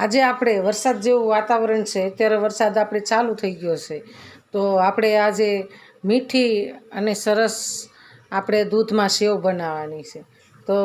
આજે આપણે વરસાદ જેવું વાતાવરણ છે, અત્યારે વરસાદ આપણે ચાલુ થઈ ગયો છે. તો આપણે આજે મીઠી અને સરસ આપણે દૂધમાં સેવ બનાવવાની છે. તો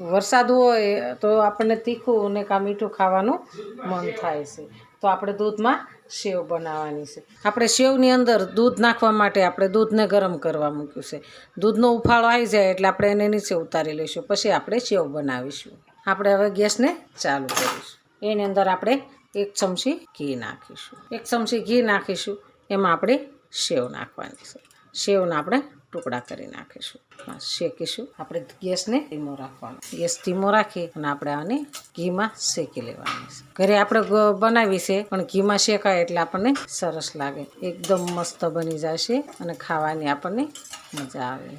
વરસાદ હોય તો આપણને તીખું અને કાં મીઠું ખાવાનું મન થાય છે. તો આપણે દૂધમાં સેવ બનાવવાની છે. આપણે સેવની અંદર દૂધ નાખવા માટે આપણે દૂધને ગરમ કરવા મૂક્યું છે. દૂધનો ઉફાળો આવી જાય એટલે આપણે એને નીચે ઉતારી લઈશું. પછી આપણે સેવ બનાવીશું. આપણે હવે ગેસને ચાલુ કરીશું. એની અંદર આપણે એક ચમચી ઘી નાખીશું. એક ચમચી ઘી નાખીશું, એમાં આપણે સેવ નાખવાની છે. સેવના આપણે ટુકડા કરી નાખીશું. શેકીશું. આપણે ગેસને ધીમો રાખવાનો. ગેસ ધીમો રાખી અને આપણે આને ઘીમાં શેકી લેવાની છે. ઘરે આપણે બનાવી છે, પણ ઘીમાં શેકાય એટલે આપણને સરસ લાગે. એકદમ મસ્ત બની જાય છે અને ખાવાની આપણને મજા આવે.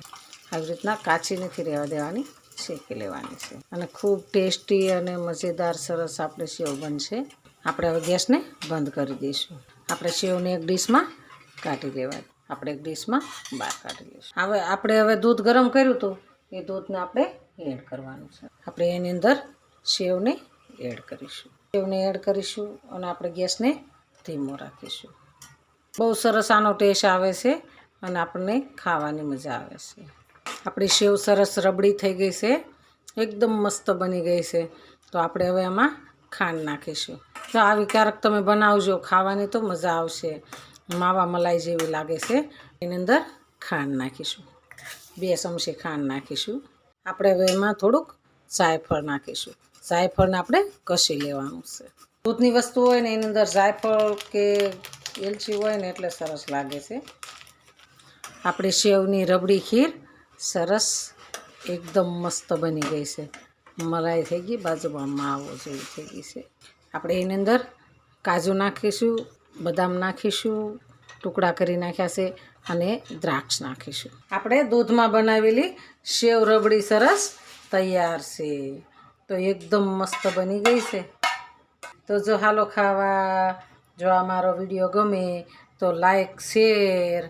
આવી રીતના કાચી નથી રહેવા દેવાની. શેકી લેવાની છે. અને ખૂબ ટેસ્ટી અને મજેદાર સરસ આપણે સેવ બનશે. આપણે હવે ગેસને બંધ કરી દઈશું. આપણે સેવને એક ડીશમાં કાઢી લેવા આપણે એક ડીશમાં બહાર કાઢી લઈશું. હવે આપણે હવે દૂધ ગરમ કર્યું હતું એ દૂધને આપણે એડ કરવાનું છે. આપણે એની અંદર સેવને એડ કરીશું. સેવને એડ કરીશું અને આપણે ગેસને ધીમો રાખીશું. બહુ સરસ આનો ટેસ્ટ આવે છે અને આપણને ખાવાની મજા આવે છે. આપણી સેવ સરસ રબડી થઈ ગઈ છે. એકદમ મસ્ત બની ગઈ છે. તો આપણે હવે એમાં ખાંડ નાખીશું. તો આવી ક્યારેક તમે બનાવજો, ખાવાની તો મજા આવશે. માવા મલાઈ જેવી લાગે છે. એની અંદર ખાંડ નાખીશું. બે ચમચી ખાંડ નાખીશું. આપણે હવે એમાં થોડુંક જાયફળ નાખીશું. જાયફળને આપણે કશી લેવાનું છે. દૂધની વસ્તુ હોય ને, એની અંદર જાયફળ કે એલચી હોય ને, એટલે સરસ લાગે છે. આપણી સેવની રબડી ખીર સરસ, એકદમ મસ્ત બની ગઈ છે. મલાઈ થઈ ગઈ, બાજુમાં માવો જેવી થઈ ગઈ છે. આપણે એની અંદર કાજુ નાખીશું, બદામ નાખીશું, ટુકડા કરી નાખ્યા છે અને દ્રાક્ષ નાખીશું. આપણે દૂધમાં બનાવેલી સેવ રબડી સરસ તૈયાર છે. તો એકદમ મસ્ત બની ગઈ છે. તો જો હાલો ખાવા, જો આ મારો વીડિયો ગમે તો લાઈક, શેર